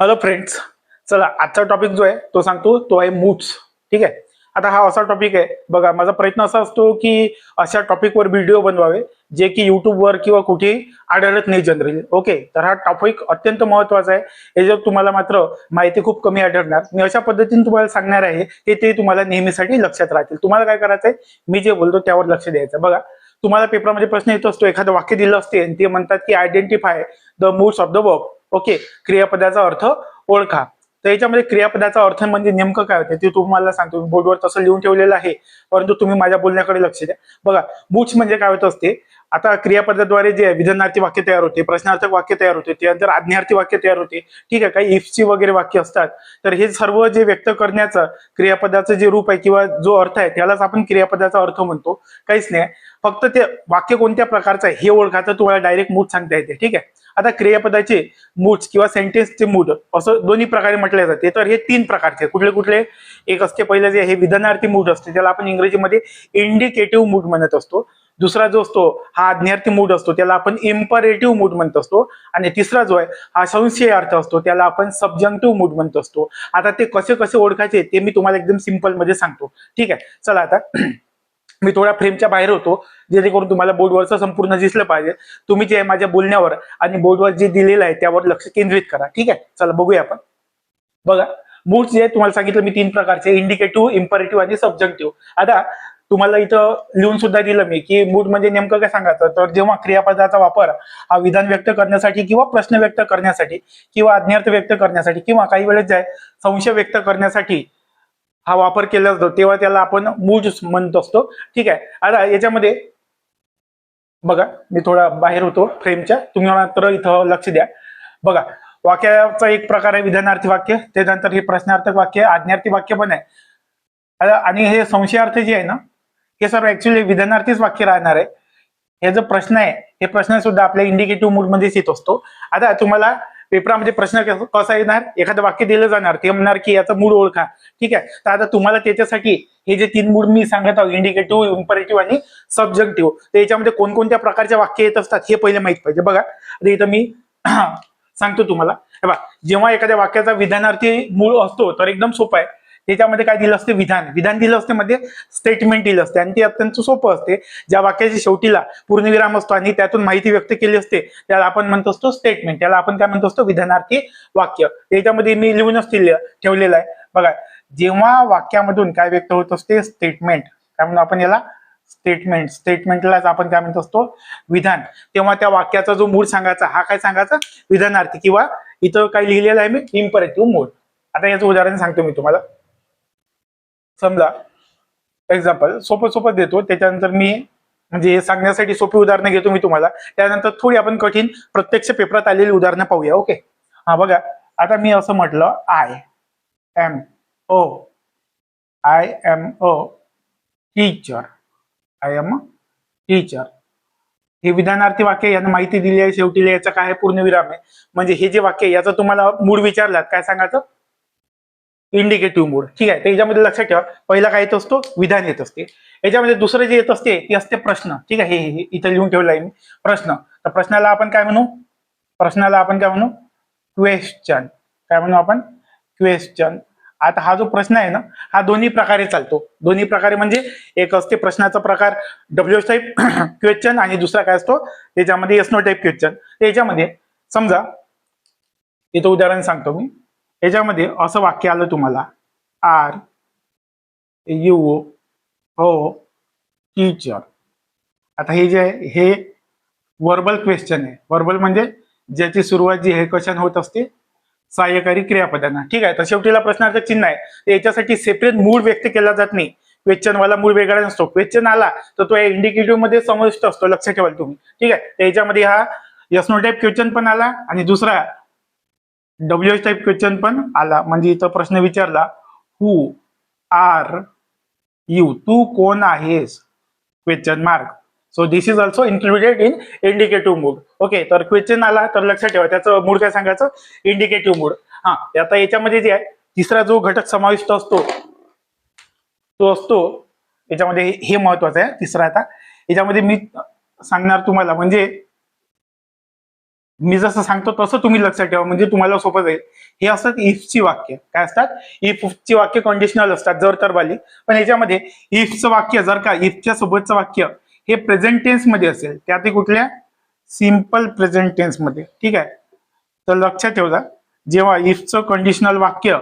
Hello friends चला आजचा topic जो आहे तो सांगतो तो आहे मूड्स ठीक आहे? आता हा असा टॉपिक आहे. बघा माझा प्रयत्न असा असतो की अशा टॉपिकवर व्हिडिओ बनवावे जे की युट्यूबवर किंवा कुठेही आढळत नाही जनरली ओके तर हा टॉपिक अत्यंत महत्त्वाचा आहे. याच्यावर तुम्हाला मात्र माहिती खूप कमी आढळणार मी अशा पद्धतीने तुम्हाला सांगणार आहे की ते तुम्हाला नेहमीसाठी लक्षात राहतील. तुम्हाला काय करायचं आहे मी जे बोलतो त्यावर लक्ष द्यायचं. बघा तुम्हाला पेपरमध्ये प्रश्न येत असतो एखादं वाक्य दिलं असते आणि ते म्हणतात की identify the moods of the work okay क्रियापदाचा अर्थ ओळखा. तर याच्यामध्ये क्रियापदाचा अर्थ म्हणजे नेमकं काय होते ते तुम्हाला सांगतो. बोर्डवर तसं लिहून ठेवलेलं आहे परंतु तुम्ही माझ्या बोलण्याकडे लक्ष द्या. बघा बुच म्हणजे काय होत असते आता क्रियापदाद्वारे जे आहे, विधानार्थी वाक्य तयार होते प्रश्नार्थक वाक्य तयार होते त्यानंतर आज्ञार्थी वाक्य तयार होते ठीक आहे काही इफ्सची वगैरे वाक्य असतात तर हे सर्व जे व्यक्त करण्याचं क्रियापदाचं जे रूप आहे किंवा जो अर्थ आहे त्यालाच आपण क्रियापदाचा अर्थ म्हणतो काहीच नाही. फक्त ते वाक्य कोणत्या प्रकारचं आहे हे ओळखायचं तुम्हाला डायरेक्ट मूड सांगता येते ठीक आहे. आता क्रियापदाचे मूड्स किंवा सेंटेन्सचे मूड असं दोन्ही प्रकारे म्हटले जाते तर हे तीन प्रकारचे कुठले कुठले? एक असते पहिले जे हे विधानार्थी मूड असते त्याला आपण इंग्रजीमध्ये इंडिकेटिव्ह मूड म्हणत असतो. दुसरा जो असतो हा आज्ञार्थी मूड असतो त्याला आपण इम्परेटिव्ह मूड म्हणत असतो. आणि तिसरा जो आहे हा संशय अर्थ असतो त्याला आपण सबजंक्टिव्ह मूड म्हणत असतो. आता ते कसे कसे ओळखायचे ते मी तुम्हाला एकदम सिंपलमध्ये सांगतो. ठीक आहे? चला आता. मी थोड्या फ्रेमच्या बाहेर होतो जेणेकरून तुम्हाला बोर्डवरचं संपूर्ण दिसलं पाहिजे. तुम्ही जे माझ्या बोलण्यावर आणि बोर्डवर जे दिलेलं आहे त्यावर लक्ष केंद्रित करा. ठीक आहे? चला बघूया आपण. बघा मूड्स जे तुम्हाला सांगितलं मी तीन प्रकारचे इंडिकेटिव्ह इम्परेटिव्ह आणि सबजंक्टिव्ह आता तुम्हाला इथं लिहून सुद्धा दिलं मी की मूड म्हणजे नेमकं काय सांगायचं? तर जेव्हा क्रियापदाचा वापर हा विधान व्यक्त करण्यासाठी किंवा प्रश्न व्यक्त करण्यासाठी किंवा आज्ञार्थ व्यक्त करण्यासाठी किंवा काही वेळेस जे संशय व्यक्त करण्यासाठी हा वापर केला जातो तेव्हा त्याला आपण मूड म्हणत असतो. ठीक आहे. आता याच्यामध्ये बघा मी थोडा बाहेर होतो फ्रेमच्या तुम्ही मात्र इथं लक्ष द्या. बघा वाक्याचा एक प्रकार आहे विधानार्थी वाक्य त्यानंतर हे प्रश्नार्थक वाक्य आज्ञार्थी वाक्य पण आहे. आणि हे संशयार्थ जे आहे ना हे सर्व ऍक्च्युली विधानार्थीच वाक्य राहणार आहे. हे जो प्रश्न आहे हे प्रश्न सुद्धा आपल्या इंडिकेटिव्ह मूड मध्येच येत असतो. आता तुम्हाला पेपरामध्ये प्रश्न कसा येणार? एखादं वाक्य दिलं जाणार ते म्हणणार की याचा मूड ओळखा. ठीक आहे? तर आता तुम्हाला त्याच्यासाठी हे जे तीन मूड मी सांगत आहोत इंडिकेटिव्ह इम्परेटिव्ह आणि सब्जेक्टिव्ह तर याच्यामध्ये कोणकोणत्या प्रकारचे वाक्य येत असतात हे पहिले माहीत पाहिजे. बघा आता इथं मी सांगतो तुम्हाला. बघा जेव्हा एखाद्या वाक्याचा विधानार्थी मूळ असतो तर एकदम सोपं आहे. त्याच्यामध्ये काय दिलं असते? विधान. विधान दिलं असते मध्ये स्टेटमेंट दिलं असते. आणि ते अत्यंत सोपं असते. ज्या वाक्याच्या शेवटीला पूर्णविराम असतो आणि त्यातून माहिती व्यक्त केली असते त्याला आपण म्हणतो असतो स्टेटमेंट त्याला आपण काय म्हणतो असतो? विधानार्थी वाक्य. त्याच्यामध्ये मी लिहूनच ठेवलेलं आहे. बघा जेव्हा वाक्यामधून काय व्यक्त होत असते? स्टेटमेंट काय म्हणतो आपण याला? स्टेटमेंट स्टेटमेंटलाच आपण काय म्हणत असतो? विधान. तेव्हा त्या वाक्याचा जो मूड सांगायचा हा काय सांगायचा? विधानार्थी. किंवा इथं काय लिहिलेलं आहे मी? इम्परेटिव्ह मूड आता याचं उदाहरण सांगतो मी तुम्हाला. समजा एक्झाम्पल सोपं सोपं देतो. त्याच्यानंतर मी म्हणजे सांगण्यासाठी सोपी उदाहरणं घेतो मी तुम्हाला. त्यानंतर थोडी आपण कठीण प्रत्यक्ष पेपरात आलेली उदाहरणं पाहूया ओके हा बघा. आता मी असं म्हटलं I am a I am a teacher I am teacher हे विधानार्थी वाक्य यांना माहिती दिली आहे शेवटी याचा काय पूर्णविराम आहे. म्हणजे हे जे वाक्य आहे, याचा तुम्हाला मूळ विचारलात काय सांगायचं? इंडिकेटिव्ह मूड ठीक आहे तर याच्यामध्ये लक्षात ठेवा. पहिला काय येत असतो? विधान येत असते. याच्यामध्ये दुसरं जे येत असते ते असते प्रश्न. ठीक आहे हे- इथं लिहून ठेवलं आहे मी. प्रश्न. तर प्रश्नाला आपण काय म्हणू? प्रश्नाला आपण काय म्हणू? क्वेश्चन काय म्हणू आपण? क्वेश्चन आता हा जो प्रश्न आहे ना हा दोन्ही प्रकारे चालतो. दोन्ही प्रकारे म्हणजे एक असते प्रश्नाचा प्रकार डब्ल्यू टाईप क्वेश्चन आणि दुसरा काय असतो? त्याच्यामध्ये एस नो टाईप क्वेश्चन त्याच्यामध्ये समजा इथं उदाहरण सांगतो मी. याच्यामध्ये असं वाक्य आलं तुम्हाला. आर यू हो टीचर. आता हे जे आहे हे वर्बल क्वेश्चन आहे. वर्बल म्हणजे ज्याची सुरुवात जी हे क्वेश्चन होत असते? सहाय्यकारी क्रियापदांना. ठीक आहे तर शेवटीला प्रश्नार्थक चिन्ह आहे. याच्यासाठी सेपरेट मूड व्यक्त केला जात नाही. क्वेश्चन वाला मूड वेगळा नसतो. क्वेश्चन आला तर तो इंडिकेटिव्हमध्ये समाविष्ट असतो. लक्षात ठेवाल तुम्ही. ठीक आहे याच्यामध्ये हा यस्नो टाईप क्वेश्चन पण आला आणि दुसरा डब्ल्यू एच टाईप क्वेश्चन पण आला. म्हणजे इथं प्रश्न विचारला हु आर यू तू कोण आहेस? Question mark so this is also included in indicative mood okay तर क्वेश्चन आला तर लक्षात ठेवा. त्याचं मूड काय सांगायचं? इंडिकेटिव्ह मूड हा आता याच्यामध्ये जे आहे तिसरा जो घटक समाविष्ट असतो तो असतो याच्यामध्ये हे महत्वाचं आहे. तिसरा आता याच्यामध्ये मी सांगणार तुम्हाला म्हणजे मी जसं सांगतो तसं तुम्ही लक्षात ठेवा म्हणजे तुम्हाला सोपं जाईल. हे असतात इफची वाक्य. काय असतात? इफची वाक्य कंडिशनल असतात जर तर वाली. पण याच्यामध्ये इफचं वाक्य जर का इफच्या सोबतचं वाक्य हे प्रेझेंट टेन्समध्ये असेल त्या ते कुठल्या? सिंपल प्रेझेंट टेन्समध्ये. ठीक आहे? तर लक्षात ठेवा जेव्हा इफचं कंडिशनल वाक्य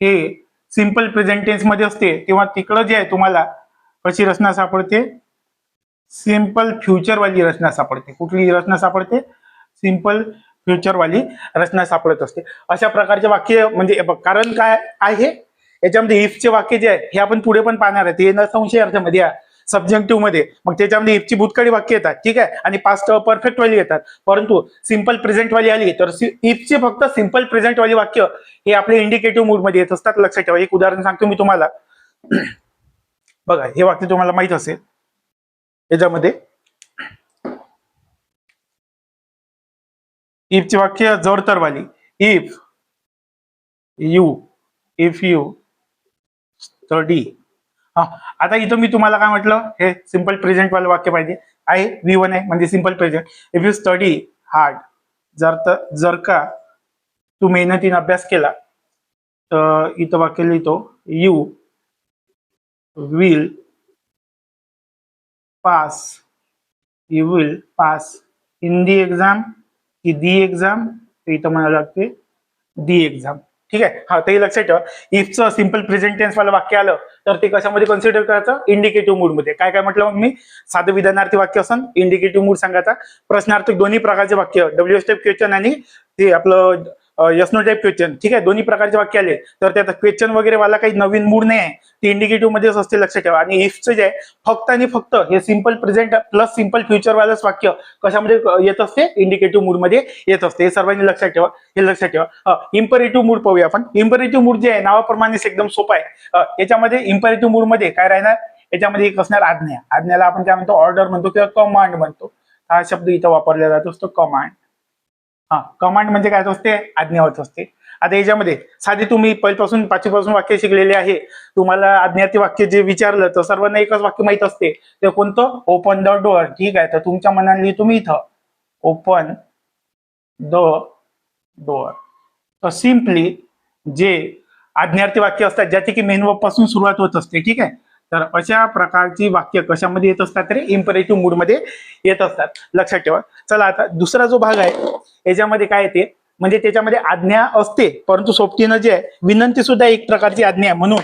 हे सिंपल प्रेझेंट टेन्समध्ये असते तेव्हा तिकडं जे आहे तुम्हाला कशी रचना सापडते. सिंपल फ्युचर वाली रचना सापडते. कुठली रचना सापडते? सिंपल फ्युचर वाली रचना सापडत असते. अशा प्रकारचे वाक्य म्हणजे कारण काय आहे? याच्यामध्ये इफचे वाक्य जे आहे हे आपण पुढे पण पाहणार आहे. ते न संशय अर्थामध्ये सब्जेक्टिव्हमध्ये. मग त्याच्यामध्ये इफची भूतकाळी वाक्य येतात ठीक आहे? आणि पास्ट परफेक्ट वाली येतात. परंतु सिंपल प्रेझेंट वाली आली तर इफची फक्त सिंपल प्रेझेंट वाली वाक्य हे आपले इंडिकेटिव्ह मूडमध्ये येत असतात. लक्षात ठेवा. एक उदाहरण सांगतो मी तुम्हाला. बघा हे वाक्य तुम्हाला माहीत असेल. याच्यामध्ये इफचे वाक्य जर तर वाली if you if you study. हा आता इथं मी तुम्हाला काय म्हटलं? हे सिंपल प्रेझेंट वालं वाक्य पाहिजे. आहे व्ही वन आहे म्हणजे simple present if you study hard जर तर जर का तू मेहनतीने अभ्यास केला तर इथं वाक्य लिहितो you will pass you will pass Hindi exam की दी एक्झाम इथं म्हणावं लागते दी एक्झाम ठीक आहे? हा तेही लक्षात ठेवा. इफचं सिंपल प्रेझेंट वाला वाक्य आलं तर ते कशामध्ये कन्सिडर करायचं? इंडिकेटिव्ह मूडमध्ये काय काय म्हटलं मग मी? साधं विधानार्थी वाक्य असन इंडिकेटिव्ह मूड सांगायचा. प्रश्नार्थक दोन्ही प्रकारचे वाक्य डब्ल्यू स्टेप क्वेश्चन आणि ते आपलं यस्नो टाईप क्वेश्चन ठीक आहे दोन्ही प्रकारचे वाक्य आले. तर त्यात क्वेश्चन वगैरे वाला काही नवीन मूड नाही आहे. ते इंडिकेटिव्ह मध्येच असते लक्षात ठेवा. आणि इफचं जे आहे फक्त आणि फक्त हे simple present plus simple future वालच वाक्य कशामध्ये येत असते? इंडिकेटिव्ह मूडमध्ये येत असते. हे सर्वांनी लक्षात ठेवा. हे लक्षात ठेवा. इम्परेटिव्ह मूड पाहूया आपण. इम्परेटिव्ह मूड जे आहे नावाप्रमाणेच एकदम सोपं आहे. याच्यामध्ये इम्परेटिव्ह मूडमध्ये काय राहणार? याच्यामध्ये एक असणार आज्ञा. आज्ञाला आपण काय म्हणतो? ऑर्डर म्हणतो किंवा कमांड म्हणतो. हा शब्द इथं वापरला जातो असतो कमांड हा कमांड म्हणजे काय असते? आज्ञा होत असते. आता याच्यामध्ये साधे तुम्ही पहिल्यापासून पाचवीपासून वाक्य शिकलेले आहे. तुम्हाला आज्ञार्थी वाक्य जे विचारलं तर सर्वांना एकच वाक्य माहीत असते. ते कोणतं? ओपन द डोअर ठीक आहे तर तुमच्या मनाने तुम्ही इथं ओपन द डोअर तर सिम्पली जे आज्ञार्थी वाक्य असतात ज्याची की मेन पासून सुरुवात होत असते ठीक आहे? तर अशा प्रकारची वाक्य कशामध्ये येत असतात तरी इम्परेटिव्ह मूडमध्ये येत असतात. लक्षात ठेवा. चला आता दुसरा जो भाग आहे याच्यामध्ये काय येते? म्हणजे त्याच्यामध्ये आज्ञा असते परंतु सोबतीनं जे आहे विनंती सुद्धा एक प्रकारची आज्ञा आहे. म्हणून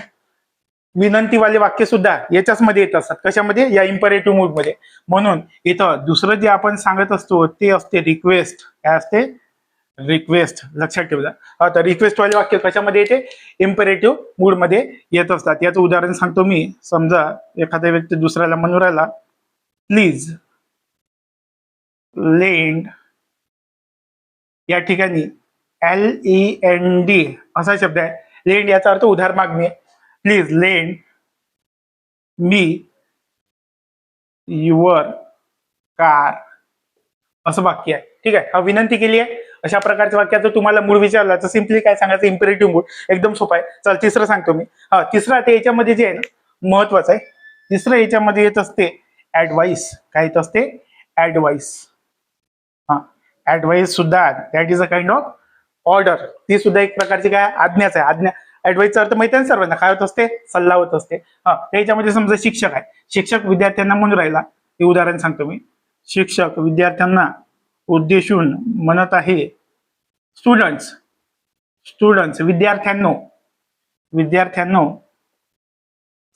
विनंतीवाले वाक्य सुद्धा याच्याच मध्ये येत असतात. कशामध्ये? या इम्परेटिव्ह मूडमध्ये म्हणून इथं दुसरं जे आपण सांगत असतो ते असते रिक्वेस्ट काय असते? रिक्वेस्ट लक्षात ठेवला आता रिक्वेस्ट वाले वाक्य कशामध्ये येते? इम्परेटिव्ह मूडमध्ये येत असतात. याचं उदाहरण सांगतो मी. समजा एखादा व्यक्ती दुसऱ्याला म्हणून राहिला प्लीज लेंड या ठिकाणी एल ई एन डी असा शब्द आहे. लेंड याचा अर्थ उधार मागणे. Please lend me your car असं वाक्य आहे. ठीक आहे? हा विनंती केली आहे. अशा प्रकारच्या वाक्याचं तुम्हाला मूळ विचारला तर सिम्पली काय सांगायचं? इम्पेरेटिव्ह मूळ. एकदम सोपा आहे. चल तिसरं सांगतो मी. हा तिसरं ते याच्यामध्ये जे आहे ना महत्वाचं आहे. तिसरं याच्यामध्ये येत असते ऍडवाईस काय येत असते? ऍडवाईस हा ऍडवाईस सुद्धा that is a kind of order ती सुद्धा एक प्रकारची काय? आज्ञाच आहे. आज्ञा ऍडवाईसचा अर्थ माहिती आहे सर्वांना? काय होत असते? सल्ला होत असते. हा त्याच्यामध्ये समजा शिक्षक आहे. शिक्षक विद्यार्थ्यांना म्हणून राहिला. हे उदाहरण सांगतो मी. शिक्षक विद्यार्थ्यांना उद्देशून म्हणत आहे स्टुडंट्स स्टुडंट्स विद्यार्थ्यांनो विद्यार्थ्यांनो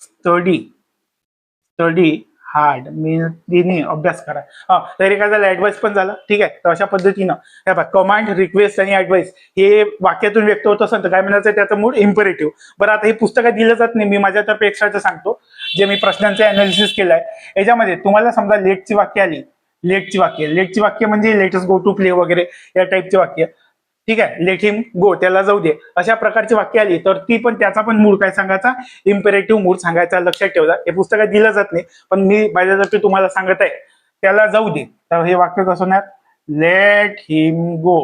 स्टडी स्टडी हार्ड मेहनतीने अभ्यास करा. हा तरी काय झालं ऍडवाईस पण झाला. ठीक आहे तर अशा पद्धतीनं. हे बघा कमांड रिक्वेस्ट आणि ऍडवाईस हे वाक्यातून व्यक्त होत असेल तर काय म्हणायचं त्याचं मूड इम्परेटिव्ह बरं आता हे पुस्तकात दिलं जात नाही मी माझ्या तर्फे एक्स्ट्राचं सांगतो जे मी प्रश्नांचं अनालिसिस आहे याच्यामध्ये तुम्हाला समजा लेटची वाक्य आली लेटची वाक्य. लेटची वाक्य म्हणजे लेटस गो टू प्ले वगैरे या टाईपची वाक्य. ठीक आहे? लेट हिम गो त्याला जाऊ दे. अशा प्रकारची वाक्य आली तर ती पण त्याचा पण मूड काय सांगायचा? इम्पेरेटिव्ह मूड सांगायचा. लक्षात ठेवला हे पुस्तकात दिलं जात नाही पण मी माझ्यातर्फे तुम्हाला सांगत आहे. त्याला जाऊ दे. तर हे वाक्य कसं होणार? लेट हिम गो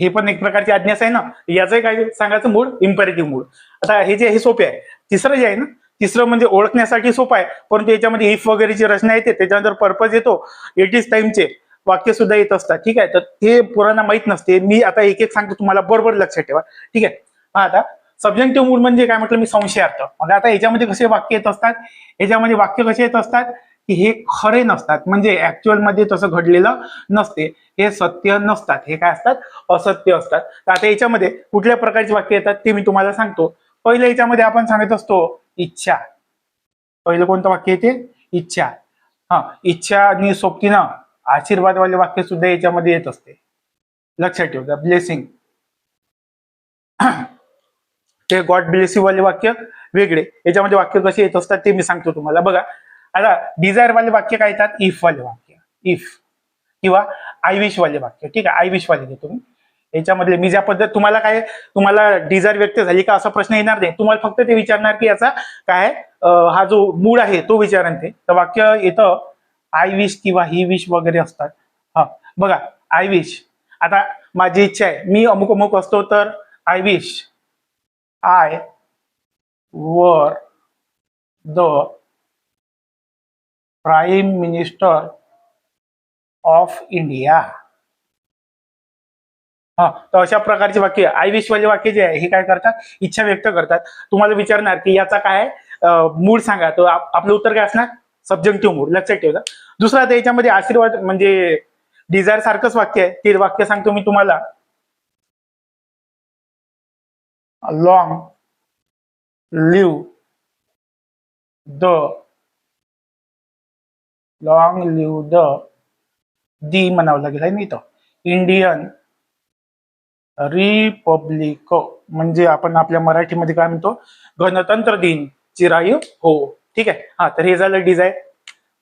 हे पण एक प्रकारची आज्ञाच आहे ना? याचंही काय सांगायचं? मूड इम्पेरेटिव्ह मूड आता हे जे हे सोपे आहे. तिसरं जे आहे ना तिसरं म्हणजे ओळखण्यासाठी सोपं आहे. परंतु याच्यामध्ये इफ वगैरेची रचना येते त्याच्यानंतर पर्पज येतो इट इज टाइमचे वाक्य सुद्धा येत असतात. ठीक आहे? तर ते पुराणा माहीत नसते. मी आता एक एक सांगतो तुम्हाला बरोबर लक्षात ठेवा. ठीक आहे? हा आता सब्जेक्टिव्ह मूड म्हणजे काय म्हटलं? मी संशयार्थ मग म्हणजे आता याच्यामध्ये कसे वाक्य येत असतात? याच्यामध्ये वाक्य कसे येत असतात? की हे खरे नसतात. म्हणजे ऍक्च्युअलमध्ये तसं घडलेलं नसते. हे सत्य नसतात. हे काय असतात? असत्य असतात. तर आता याच्यामध्ये कुठल्या प्रकारची वाक्य येतात ते मी तुम्हाला सांगतो. पहिल्या याच्यामध्ये आपण सांगत असतो इच्छा. पहिलं कोणतं वाक्य येते? इच्छा. हा इच्छा आणि सोबतीनं आशीर्वादवाले वाक्य सुद्धा याच्यामध्ये येत असते. लक्षात ठेव ब्लेसिंग ते गॉड ब्लेसिंग वाले वाक्य वेगळे. याच्यामध्ये वाक्य कसे येत असतात ते मी सांगतो तुम्हाला. बघा आता डिझायर वाले वाक्य काय येतात? इफ वाले वाक्य. इफ किंवा आय विश वाले वाक्य. ठीक आहे आय विश वाले घेतो मी याच्यामध्ये मी ज्या पद्धत तुम्हाला काय तुम्हाला डिझायर व्यक्त झाली का असा प्रश्न येणार नाही. तुम्हाला फक्त ते विचारणार की याचा काय हा जो मूड आहे तो विचारण ते. तर वाक्य येतं आय विश किंवा ही विश वगैरे असतात. हा बघा आय विश आता माझी इच्छा आहे मी अमुक अमुक असतो तर I wish I were the prime minister of India हा तर अशा प्रकारचे वाक्य आय विश वाक्य जे आहे हे काय करतात? इच्छा व्यक्त करतात. तुम्हाला विचारणार की याचा काय मूड सांगा. तर आपलं उत्तर काय असणार? सब्जंक्टिव्ह मूड लक्षात ठेवा. दुसरा आता याच्यामध्ये आशीर्वाद म्हणजे डिझायर सारखंच वाक्य आहे. ते वाक्य सांगतो मी तुम्हाला. Long live the long live the the म्हणावं लागेल. आहे मी इथं? इंडियन रिपब्लिक म्हणजे आपण आपल्या मराठीमध्ये काय म्हणतो? गणतंत्र दिन चिरायू हो. ठीक आहे? हा तर हे झालं डिझायर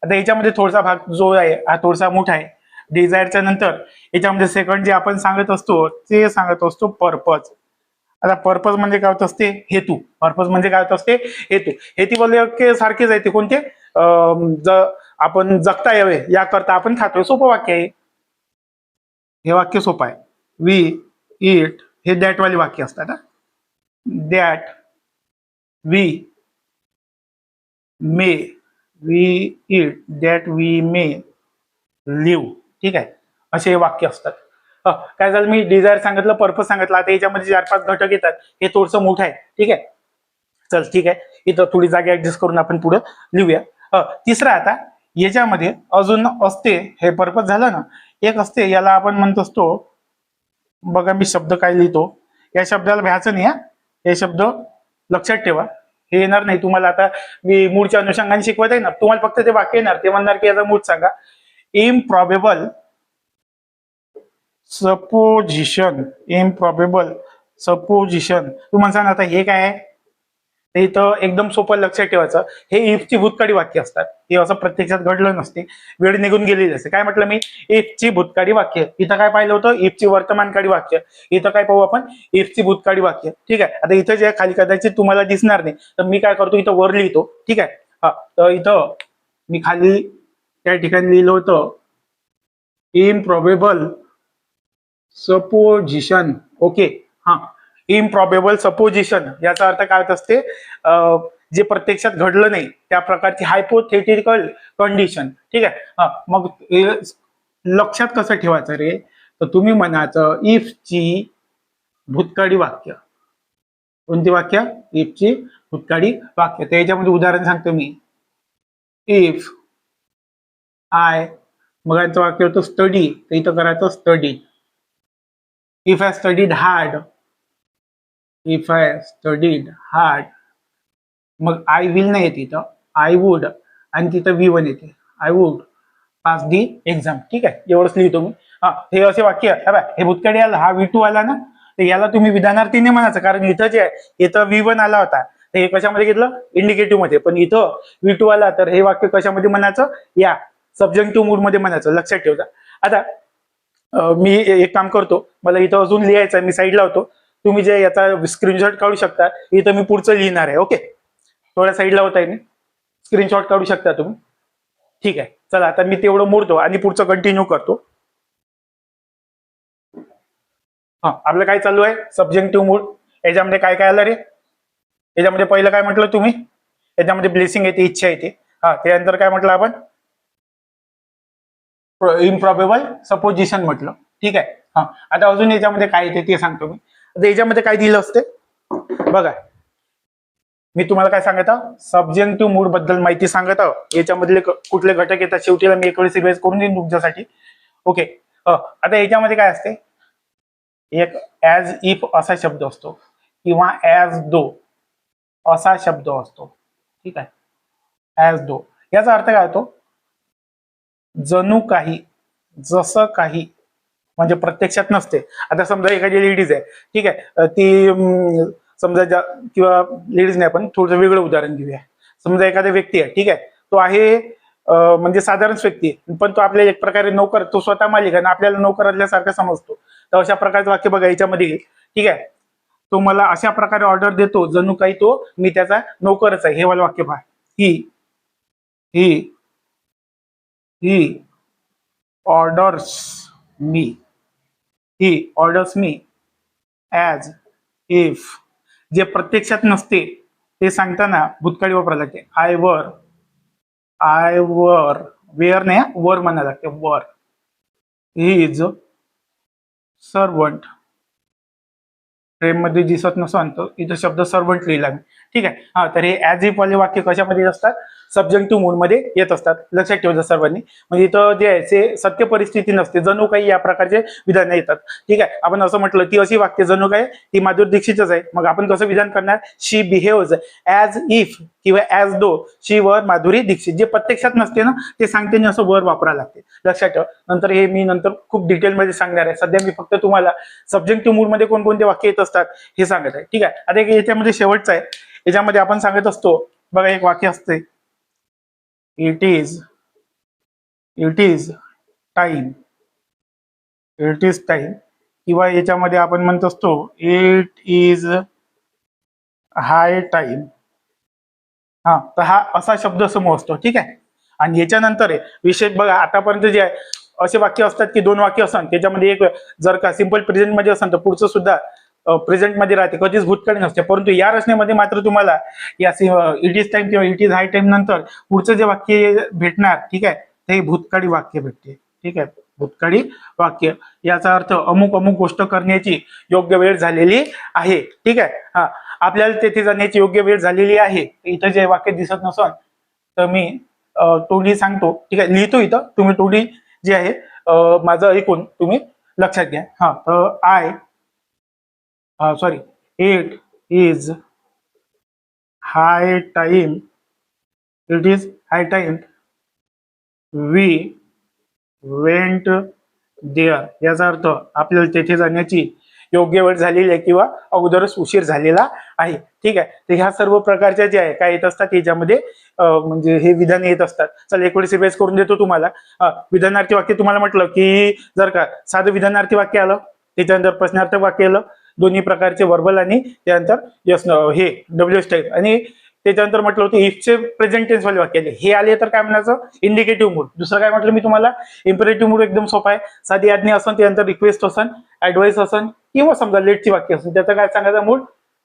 आता याच्यामध्ये थोडासा भाग जो आहे हा थोडासा मोठा आहे. डिझायरच्या नंतर याच्यामध्ये सेकंड जे आपण सांगत असतो ते सांगत असतो पर्पज आता पर्पज म्हणजे काय होत असते? हेतू. पर्पज म्हणजे काय होत असते? हेतू. हेती वाक्य सारखेच आहे ते कोणते? आपण जगता यावे याकरता आपण खातोय सोपं वाक्य आहे. हे वाक्य सोपं आहे. वी इट हे दॅट वाले वाक्य असतात that we may we eat that we may live ठीक आहे? असे हे वाक्य असतात. काय झालं? मी डिझायर सांगितलं पर्पज सांगितलं. आता याच्यामध्ये चार पाच घटक येतात. हे थोडंसं मोठं आहे. ठीक आहे? चल ठीक आहे. इथं थोडी जागा ऍडजस्ट करून आपण पुढे लिहूया. तिसरा आता याच्यामध्ये अजून असते हे पर्पज झालं ना? एक असते याला आपण म्हणत असतो बघा मी शब्द काय लिहितो. या शब्दाला भ्यायचं नाही हा. हे शब्द लक्षात ठेवा. हे येणार नाही. तुम्हाला आता मी मूळच्या अनुषंगाने शिकवत आहे ना तुम्हाला फक्त ते वाक्य येणार. ते म्हणणार की याचा मूळ सांगा. इम्प्रॉबेबल सपोजिशन इम्प्रॉबेबल सपोजिशन तू म्हणसान आता हे काय आहे? ते इथं एकदम सोपं लक्षात ठेवायचं. हे इफची भूतकाळी वाक्य असतात. हे असं प्रत्यक्षात घडलं नसते. वेळ निघून गेलेली असते. काय म्हटलं मी? इफची भूतकाळी वाक्य. इथं काय पाहिलं होतं? इफची वर्तमानकाळी वाक्य. इथं काय पाहू आपण? इफची भूतकाळी वाक्य. ठीक आहे? आता इथं जे खाली कदाचित तुम्हाला दिसणार नाही. तर मी काय करतो? इथं वर लिहितो. ठीक आहे? हा. तर इथं मी खाली त्या ठिकाणी लिहिलं होतं. इम्प्रॉबेबल सपोजिशन ओके हा. इम्प्रॉबेबल सपोजिशन याचा अर्थ काय होत असते? जे प्रत्यक्षात घडलं नाही त्या प्रकारची हायपोथेटिकल कंडिशन ठीक आहे? हा मग लक्षात कसं ठेवायचं रे? तर तुम्ही म्हणायचं इफची भूतकाळी वाक्य. कोणती वाक्य? इफची भूतकाळी वाक्य. तर याच्यामध्ये उदाहरण सांगतो मी. इफ आय मग यांचं वाक्य होतं स्टडी तर इथं करायचं study if I studied hard if I studied hard मग आय विल नाही येते इथं. आय वुड आणि तिथं वी वन येते. I would pass the exam ठीक आहे? एवढंच लिहितो मी. हा हे असे वाक्य हे बघा, हे भूतकाळी आला हा वी टू आला ना तर याला तुम्ही विधानार्थीने म्हणायचं. कारण इथं जे आहे इथं वी वन आला होता. तर हे कशामध्ये घेतलं? इंडिकेटिव्हमध्ये. पण इथं वी टू आला तर हे वाक्य कशामध्ये म्हणायचं? या सब्जेक्टिव्ह मूडमध्ये म्हणायचं. लक्षात ठेवता आता मी एक काम करतो. मला इथं अजून लिहायचं मी साईड लावतो तुम्ही जे याचा स्क्रीनशॉट काढू शकता इथं मी पुढचं लिहिणार आहे ओके थोड्या साईडला होत आहे मी स्क्रीनशॉट काढू शकता तुम्ही. ठीक आहे. चला आता मी तेवढं मोडतो आणि पुढचं कंटिन्यू करतो. हा आपलं काय चालू आहे? सब्जेक्टिव्ह मूड याच्यामध्ये काय काय आलं रे? याच्यामध्ये पहिलं काय म्हटलं तुम्ही? याच्यामध्ये ब्लेसिंग येते इच्छा येते हा त्यानंतर काय म्हटलं आपण? इम्प्रॉबेबल सपोजिशन म्हटलं. ठीक आहे. हा आता अजून याच्यामध्ये काय येते ते सांगतो मी. आता याच्यामध्ये काय दिलं असते? बघा. मी तुम्हाला काय सांगत आहो? मूडबद्दल माहिती सांगत याच्यामधले कुठले घटक येतात? शेवटीला मी एक वेळेस रिवाइज करून देईन तुमच्यासाठी. ओके आता याच्यामध्ये काय असते? एक ऍज इफ असा शब्द असतो किंवा ऍज दो असा शब्द असतो. ठीक आहे? ऍज दो याचा अर्थ काय होतो? जणू काही जसं काही म्हणजे प्रत्यक्षात नसते. आता समजा एखादी लेडीज आहे ठीक आहे ती समजा ज्या किंवा लेडीज नाही आपण थोडंसं वेगळं उदाहरण घेऊया. समजा एखादा व्यक्ती आहे ठीक आहे तो आहे म्हणजे साधारण व्यक्ती पण तो आपल्याला एक प्रकारे नोकर तो स्वतः मालिक आहे आणि आपल्याला नोकर असल्यासारखं समजतो. तर अशा प्रकारचं वाक्य बघा याच्यामध्ये. येईल. ठीक आहे तो मला अशा प्रकारे ऑर्डर देतो जणू काही तो मी त्याचा नोकरच आहे. हे वाला वाक्य पहा. He he he orders me. He orders me as if जे प्रत्यक्षात नसते ते सांगताना भूतकाळी वापरायला लागते. आय वर आय वर वेअर नाही वर म्हणायला लागते. वर ही इज सर्वंट फ्रेममध्ये दिसत नसन तर इथं शब्द सर्वंट लिहिला. मी ठीक आहे. हा तर हे ॲज इफ वाले वाक्य कशामध्ये असतात? सब्जेक्टिव्ह मूडमध्ये येत असतात. लक्षात ठेवायचं सर्वांनी. म्हणजे इथं जे आहे ते सत्य परिस्थिती नसते. जणू काही या प्रकारचे विधान येतात. ठीक आहे? आपण असं म्हटलं ती अशी वाक्य जणू काय? ती माधुरी दीक्षितच आहे. मग आपण कसं विधान करणार? शी बिहेव्ज ॲज इफ किंवा as though she were Madhuri Dixit. जे प्रत्यक्षात नसते ना ते सांगते असं वर वापरावं लागते. लक्षात ठेवा. नंतर हे मी नंतर खूप डिटेलमध्ये सांगणार आहे. सध्या मी फक्त तुम्हाला सब्जेक्टिव्ह मूडमध्ये कोणकोणते वाक्य येत असतात हे सांगत आहे. ठीक आहे? आता एक याच्यामध्ये शेवटचं आहे. याच्यामध्ये आपण सांगत असतो बघा एक वाक्य असते. It is it is time it is time किंवा याच्यामध्ये आपण म्हणत असतो इट इज हाय टाइम हा तर हा असा शब्द समूह असतो ठीक आहे? आणि याच्यानंतर आहे विशेष बघा आतापर्यंत जे आहे असे वाक्य असतात की दोन वाक्य असतात. त्याच्यामध्ये एक जर का सिंपल प्रेझेंटमध्ये असेल तर पुढचं सुद्धा प्रेझेंटमध्ये राहते. कधीच भूतकाळी नसते. परंतु या रचनेमध्ये मात्र तुम्हाला या इट इज टाइम किंवा इट इज हाय टाइम नंतर पुढचं जे वाक्य भेटणार ठीक आहे ते भूतकाळी वाक्य भेटते. ठीक आहे? भूतकाळी वाक्य. याचा अर्थ अमुक अमुक गोष्ट करण्याची योग्य वेळ झालेली आहे. ठीक आहे? हा. आपल्याला तेथे जाण्याची योग्य वेळ झालेली आहे. इथं जे वाक्य दिसत नसन तर मी तोंडी सांगतो. ठीक आहे? लिहितो इथं. तुम्ही तोंडी जे आहे माझं ऐकून तुम्ही लक्षात घ्या. हा. तर I sorry it is high time it is high time we went there याचा अर्थ आपल्याला तेथे जाण्याची योग्य वेळ झालेली आहे किंवा अगोदरच उशीर झालेला आहे. ठीक आहे? तर ह्या सर्व प्रकारच्या जे आहे काय येत असतात याच्यामध्ये म्हणजे हे विधान येत असतात. चला एक वेळेस रिवाइज करून देतो तुम्हाला. विधानार्थी वाक्य तुम्हाला म्हटलं की जर का साधं विधानार्थी वाक्य आलं त्याच्यानंतर प्रश्नार्थक वाक्य आलं दोन्ही प्रकारचे वर्बल आणि त्यानंतर यस हे डब्ल्यू स्टाईल टाईप आणि त्याच्यानंतर म्हटलं होतं इफचे प्रेझेंट टेन्स वाले वाक्य आले. हे आले तर काय म्हणायचं? इंडिकेटिव्ह मूड दुसरं काय म्हटलं मी तुम्हाला? इम्परेटिव्ह मूड एकदम सोपा आहे. साधी आज्ञा असन त्यानंतर रिक्वेस्ट असन ऍडवाइस असन किंवा समजा लेटची वाक्य असेल त्याचं काय सांगायचं? मूड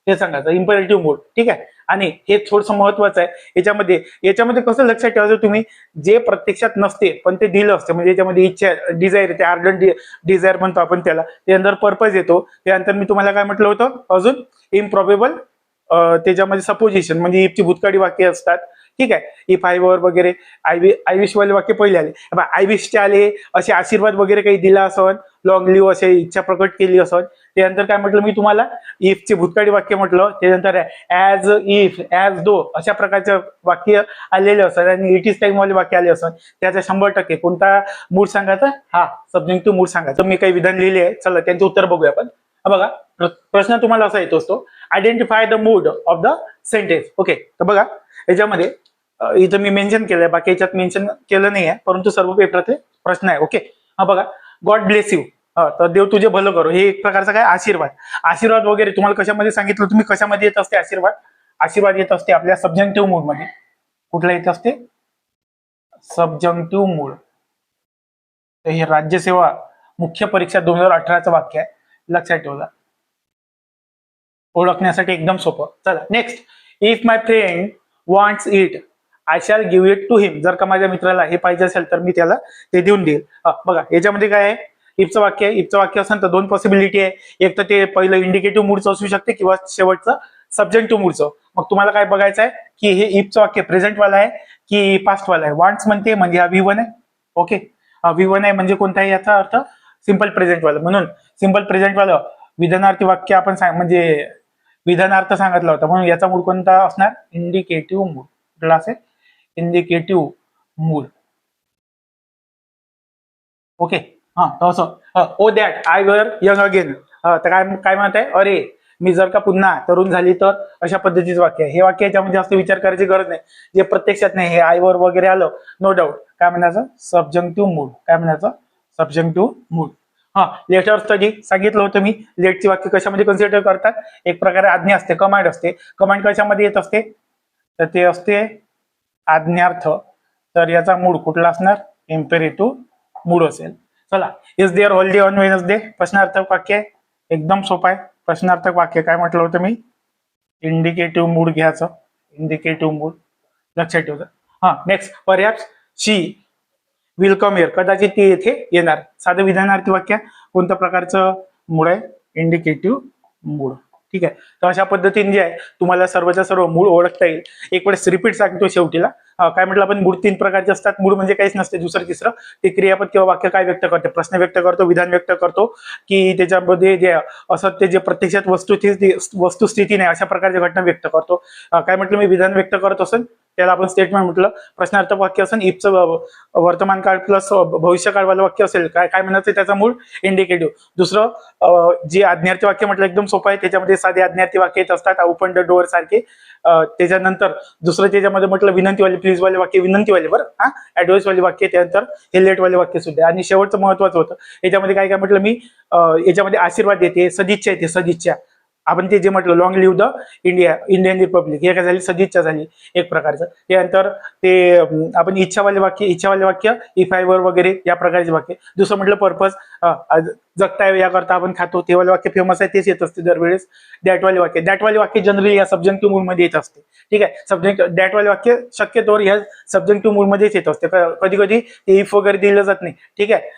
हे सांगायचं इम्परेटिव्ह मूड ठीक आहे? आणि हे थोडंसं महत्वाचं आहे. याच्यामध्ये याच्यामध्ये कसं लक्षात ठेवायचं तुम्ही जे प्रत्यक्षात नसते पण ते दिलं असतं म्हणजे याच्यामध्ये इच्छा डिझायर येते आर्डन डिझायर म्हणतो आपण त्याला त्यानंतर पर्पज येतो. त्यानंतर मी तुम्हाला काय म्हटलं होतं? अजून इम्प्रॉबेबल त्याच्यामध्ये सपोजिशन म्हणजे इफची भूतकाळी वाक्य असतात. ठीक आहे? इफ आय वर वगैरे आयवी आयुषवाले वाले वाक्य पहिले आले. आय आले असे आशीर्वाद वगैरे काही दिला असन लॉंग लिव्ह असे इच्छा प्रकट केली असन त्यानंतर काय म्हटलं मी तुम्हाला? इफचे भूतकाळी वाक्य म्हटलं त्यानंतर ऍज इफ ऍज दो अशा प्रकारचं वाक्य आलेले असतात आणि इट इज टाइम वाले वाक्य आले असत त्याचा शंभर टक्के. कोणता मूड सांगायचा? हा सब्जेक्टिव्ह मूड सांगायचा. मी काही विधान लिहिले आहे चला त्यांचे उत्तर बघूया आपण. बघा प्रश्न तुम्हाला असा येतो असतो. Identify the mood of the sentence okay तर बघा याच्यामध्ये इथं मी मेन्शन केलंय बाकी याच्यात मेन्शन केलं नाही आहे परंतु सर्व पेपरात प्रश्न आहे ओके हा बघा गॉड ब्लेस यू तर देव तुझे भलं करो. हे एक प्रकारचा काय आशीर्वाद? आशीर्वाद वगैरे तुम्हाला कशामध्ये सांगितलं? तुम्ही कशामध्ये येत असते आशीर्वाद? आशीर्वाद येत असते आपल्या सबजंक्टिव्ह मूडमध्ये. कुठला येत असते? सबजंक्टिव्ह मूड तर हे राज्यसेवा मुख्य परीक्षा दोन हजार अठराचं वाक्य आहे. लक्षात ठेवला. ओळखण्यासाठी एकदम सोपं. चला next if my friend wants it I shall give it to him जर का माझ्या मित्राला हे पाहिजे असेल तर मी त्याला ते देऊन देईल. बघा याच्यामध्ये काय आहे? इफचं वाक्य आहे. इफचं वाक्य असेल तर दोन पॉसिबिलिटी आहे. एक तर ते पहिलं इंडिकेटिव्ह मूडचं असू शकते किंवा शेवटचं सब्जेक्टिव्ह मूडचं मग तुम्हाला काय बघायचं आहे? की हे इफचं वाक्य प्रेझेंटवाला आहे की पास्टवाला आहे? वांट्स म्हणते म्हणजे हा व्ही वन आहे. ओके व्ही वन आहे म्हणजे कोणता आहे याचा अर्थ? सिंपल प्रेझेंटवालं म्हणून सिंपल प्रेझेंटवालं विधानार्थी वाक्य आपण सांग म्हणजे विधानार्थ सांगितला होता. म्हणून याचा मूड कोणता असणार? इंडिकेटिव्ह मूड कुठला इंडिकेटिव इंडिकेटिव्ह मूड ओके हा असं ओ that I were young again. तर काय काय म्हणत आहे अरे मी जर का पुन्हा तरुण झाली तर अशा पद्धतीचं वाक्य आहे. हे वाक्य याच्यामध्ये जास्त विचार करायची गरज नाही. जे प्रत्यक्षात नाही हे आयवर वगैरे आलं नो डाऊट काय म्हणायचं? सबजंक्टिव्ह मूड काय म्हणायचं? सबजंक्टिव्ह मूड हा लेटर स्टडी सांगितलं होतं मी. लेटची वाक्य कशामध्ये कन्सिडर करतात? एक प्रकारे आज्ञा असते कमांड असते. कमांड कशामध्ये येत असते? तर ते असते आज्ञार्थ. तर याचा मूड कुठला असणार? इम्पेरेटिव्ह मूड असेल. चला is there holiday on Wednesday प्रश्नार्थक वाक्य? आहे एकदम सोपं आहे. प्रश्नार्थक वाक्य काय म्हटलं होतं मी? इंडिकेटिव्ह मूड घ्यायचं. इंडिकेटिव्ह मूड लक्षात ठेवतं. हा next perhaps she will come कदाचित ती येथे येणार. साधं विधानार्थी वाक्य. कोणत्या प्रकारचं मूड आहे? इंडिकेटिव्ह मूड ठीक आहे? तर अशा पद्धतीने जे आहे तुम्हाला सर्वच्या सर्व मूळ ओळखता येईल. एक वेळेस रिपीट सांगतो शेवटीला. काय म्हटलं आपण? मूळ तीन प्रकारचे असतात. मूळ म्हणजे काहीच नसते. दुसरं तिसरं. ते क्रियापद किंवा वाक्य काय व्यक्त करते? प्रश्न व्यक्त करतो विधान व्यक्त करतो की त्याच्यामध्ये जे असत्य जे प्रत्यक्षात वस्तुस्थिती वस्तुस्थिती नाही अशा प्रकारच्या घटना व्यक्त करतो. काय म्हटलं मी? विधान व्यक्त करत असेल. त्याला आपण स्टेटमेंट म्हटलं. प्रश्नार्थक वाक्य असेल इफचं वर्तमान काळ प्लस भविष्य काळवालं वाक्य असेल काय काय म्हणायचं त्याचा मूळ? इंडिकेटिव्ह दुसरं जे आज्ञार्थी वाक्य म्हटलं एकदम सोपं आहे. त्याच्यामध्ये साधे आज्ञार्थी वाक्य येत असतात ओपन द डोअर सारखे त्याच्यानंतर दुसरं त्याच्यामध्ये म्हटलं विनंतीवाले प्लीज वाले वाक्य विनंतीवाले बरं हा? ऍडवाईसवाले वाक्य त्यानंतर हे लेट वाले वाक्य सुद्धा आणि शेवटचं महत्वाचं होतं. याच्यामध्ये काय काय म्हटलं मी? याच्यामध्ये आशीर्वाद येते सदिच्छा येते सदिच्छा. आपण ते जे म्हटलं long live the India Indian republic हे काय झाली? सदिच्छा झाली एक प्रकारचं. त्यानंतर ते आपण इच्छावाले वाक्य इच्छावाले वाक्य इफ आय वर वगैरे या प्रकारचे वाक्य. दुसरं म्हटलं पर्पज जगता याकरता आपण खातो. ते वाले वाक्य फेमस आहे तेच येत असते दरवेळेस. दॅटवाले वाक्य. दॅटवाले वाक्य जनरली या सबजंक्टिव्ह मूडमध्ये येत असते. ठीक आहे? सब्जेक्ट दॅटवाले वाक्य शक्यतोवर ह्या सबजंक्टिव्ह मूड मध्येच येत असते. कधी कधी ते इफ वगैरे दिलं जात नाही. ठीक आहे?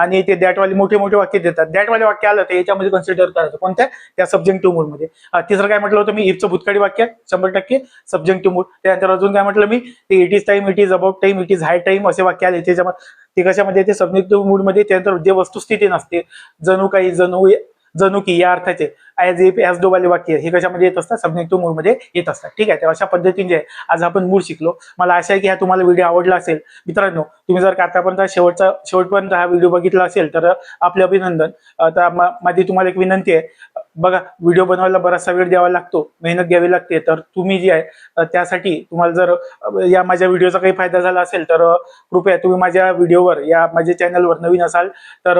आणि ते दॅटवाले मोठे मोठे वाक्य देतात. दॅटवाले वाक्य आलं तर याच्यामध्ये कन्सिडर करायचं. कोणत्या? त्या सबजंक्टिव्ह मूडमध्ये. तिसरं काय म्हटलं होतं मी? इफचं भूतकाळी वाक्य. शंभर टक्के सबजंक्टिव्ह मूड त्यानंतर अजून काय म्हटलं मी? ते it is time it is about time it is high time असे वाक्य आले. त्याच्यामध्ये म्हणजे ते कशामध्ये ते सबजंक्टिव्ह मूडमध्ये त्यानंतर जे वस्तुस्थिती नसते. जणू काही जणू जणू की या अर्थाचे. ॲज इफ ॲज डोबाले वाक्य हे कशामध्ये येत असतात? सबजेक्टिव्ह मूडमध्ये येत असतात. ठीक आहे? तर अशा पद्धतीने आज आपण मूड शिकलो. मला आशा आहे की हा तुम्हाला व्हिडिओ आवडला असेल. मित्रांनो तुम्ही जर का आतापर्यंत शेवटचा शेवटपर्यंत हा व्हिडिओ बघितला असेल तर आपले अभिनंदन. तर माझी तुम्हाला एक विनंती आहे. बघा व्हिडिओ बनवायला बराचसा वेळ द्यावा लागतो मेहनत घ्यावी लागते. तर तुम्ही जी आहे त्यासाठी तुम्हाला जर या माझ्या व्हिडिओचा काही फायदा झाला असेल तर कृपया तुम्ही माझ्या व्हिडिओवर या माझ्या चॅनलवर नवीन असाल तर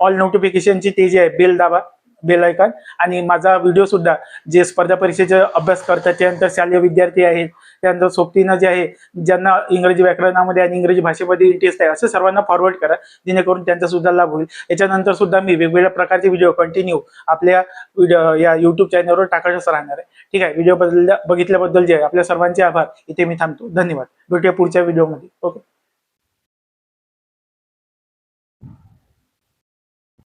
ऑल नोटिफिकेशनची ते जे आहे बेल दाबा. बेल आयकॉन आणि माझा व्हिडिओ सुद्धा जे स्पर्धा परीक्षेचे अभ्यास करतात त्यानंतर शालेय विद्यार्थी आहेत त्यानंतर सोबतीनं जे आहे ज्यांना इंग्रजी व्याकरणामध्ये आणि इंग्रजी भाषेमध्ये इंटरेस्ट आहे असं सर्वांना फॉरवर्ड करा जेणेकरून त्यांचा सुद्धा लाभ होईल. याच्यानंतर सुद्धा मी वेगवेगळ्या प्रकारचे व्हिडिओ कंटिन्यू आपल्या व्हिडिओ या युट्यूब चॅनलवर टाकायचं राहणार आहे. ठीक आहे? व्हिडिओ बदल बघितल्याबद्दल जे आहे आपल्या सर्वांचे आभार. इथे मी थांबतो. धन्यवाद. भेटूया पुढच्या व्हिडिओमध्ये ओके